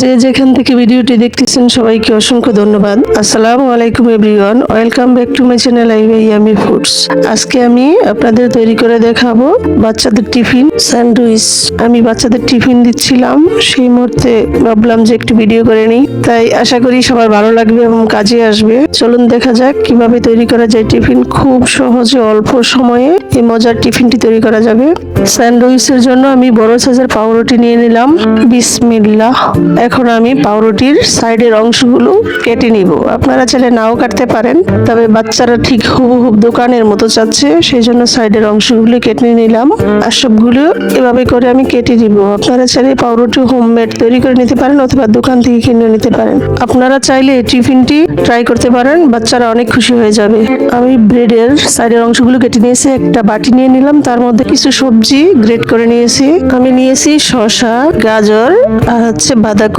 যে যেখান থেকে ভিডিওটি দেখতেছেন সবাইকে অসংখ্য ধন্যবাদ। আসসালামু আলাইকুম everyone, welcome back to my channel Ivy yummy foods. আজকে আমি আপনাদের তৈরি করে দেখাবো বাচ্চাদের টিফিন স্যান্ডউইচ। আমি বাচ্চাদের টিফিন দিচ্ছিলাম, সেই মুহূর্তে ভাবলাম যে একটু ভিডিও করে নিই। তাই আশা করি সবার ভালো লাগবে এবং কাজে আসবে। চলুন দেখা যাক কীভাবে তৈরি করা যায় টিফিন। খুব সহজে অল্প সময়ে এই মজার টিফিনটি তৈরি করা যাবে। স্যান্ডউইচের জন্য আমি বড় সাইজের পাউরুটি নিয়ে নিলাম। বিসমিল্লাহ। এখন আমি পাউরুটির সাইডের অংশগুলো কেটে নিব। আপনারা চাইলে নাও কাটতে পারেন, তবে বাচ্চারা ঠিক হুবহুব দোকানের মতো চাচ্ছে সেই জন্য সাইডের অংশগুলো কেটে নিলাম আর সবগুলো এভাবে করে আমি কেটে দিব আপনারা চাইলে পাউরুটি হোমমেড তৈরি করে নিতে পারেন অথবা দোকান থেকে কিনে নিতে পারেন। আপনারা চাইলে টিফিনটি ট্রাই করতে পারেন, বাচ্চারা অনেক খুশি হয়ে যাবে। আমি ব্রেডের সাইডের অংশগুলো কেটে নিয়েছি, একটা বাটি নিয়ে নিলাম, তার মধ্যে কিছু সবজি গ্রেট করে নিয়েছি। আমি নিয়েছি শসা, গাজর আর হচ্ছে বাঁধাকপি।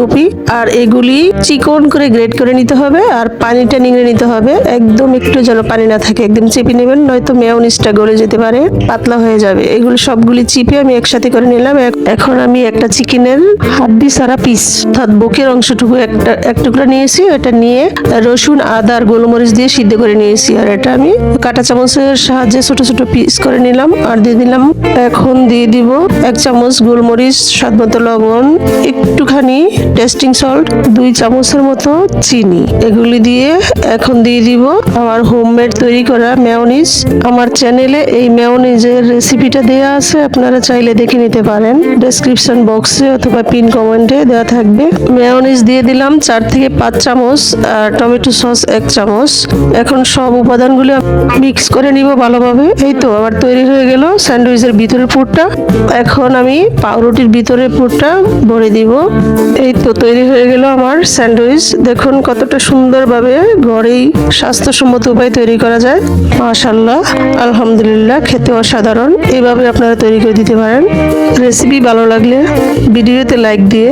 আর এগুলি চিকন করে গ্রেট করে নিতে হবে আর পানিটা নিংড়ে নিতে হবে। একদম একটু যেন পানি না থাকে, একদম চেপে নেবেন, নয়তো মেয়নিসটা গলে যেতে পারে, পাতলা হয়ে যাবে। এগুলো সবগুলি চিপে আমি একসাথে করে নিলাম। এখন আমি একটা চিকেনের হাড্ডি সারা পিস অর্থাৎ বুকের অংশটুকু একটা এক টুকরা নিয়েছি, এটা নিয়ে রসুন, আদা আর গোলমরিচ দিয়ে সিদ্ধ করে নিয়েছি। আর এটা আমি কাঁটা চামচের সাহায্যে ছোট ছোট পিস করে নিলাম। আর দিয়ে দিলাম, এখন দিয়ে দিব এক চামচ গোলমরিচ, স্বাদ মতো লবণ, একটুখানি টেস্টিং সল্ট, দুই চামচের মতো চিনি। এগুলি দিয়ে এখন দিয়ে দিব আমার হোমমেড তৈরি করা মেয়নিজ আমার চ্যানেলে এই মেয়নিজের রেসিপিটা দেওয়া আছে, আপনারা চাইলে দেখে নিতে পারেন। ডেসক্রিপশন বক্সে অথবা পিন কমেন্টে দেওয়া থাকবে। মেয়নিজ দিয়ে দিলাম চার থেকে পাঁচ চামচ আর টমেটো সস এক চামচ। এখন সব উপাদানগুলো মিক্স করে নিব ভালোভাবে। এই তো, আমার তৈরি হয়ে গেল স্যান্ডউইচের ভিতরের পুরটা। এখন আমি পাউরুটির ভিতরের পুরটা ভরে দিব। এই তো তৈরি হয়ে গেল আমার স্যান্ডউইচ। দেখুন কতটা সুন্দরভাবে ঘরেই স্বাস্থ্যসম্মত উপায় তৈরি করা যায়। মাশাল্লাহ আলহামদুলিল্লাহ, খেতে অসাধারণ। এইভাবে আপনারা তৈরি করে দিতে পারেন। রেসিপি ভালো লাগলে ভিডিওতে লাইক দিয়ে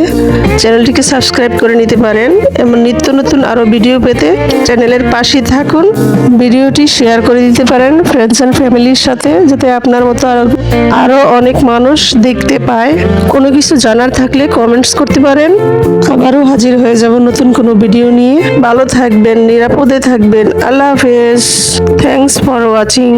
চ্যানেলটিকে সাবস্ক্রাইব করে নিতে পারেন এবং নিত্য নতুন আরও ভিডিও পেতে চ্যানেলের পাশে থাকুন। ভিডিওটি শেয়ার করে দিতে পারেন ফ্রেন্ডস অ্যান্ড ফ্যামিলির সাথে, যাতে আপনার মতো আরও আরও অনেক মানুষ দেখতে পায়। কোনো কিছু জানার থাকলে কমেন্টস করতে পারেন। আবারও হাজির হয়ে যাব নতুন কোনো ভিডিও নিয়ে। ভালো থাকবেন, নিরাপদে থাকবেন। আল্লাহ হাফেজ। Thanks for watching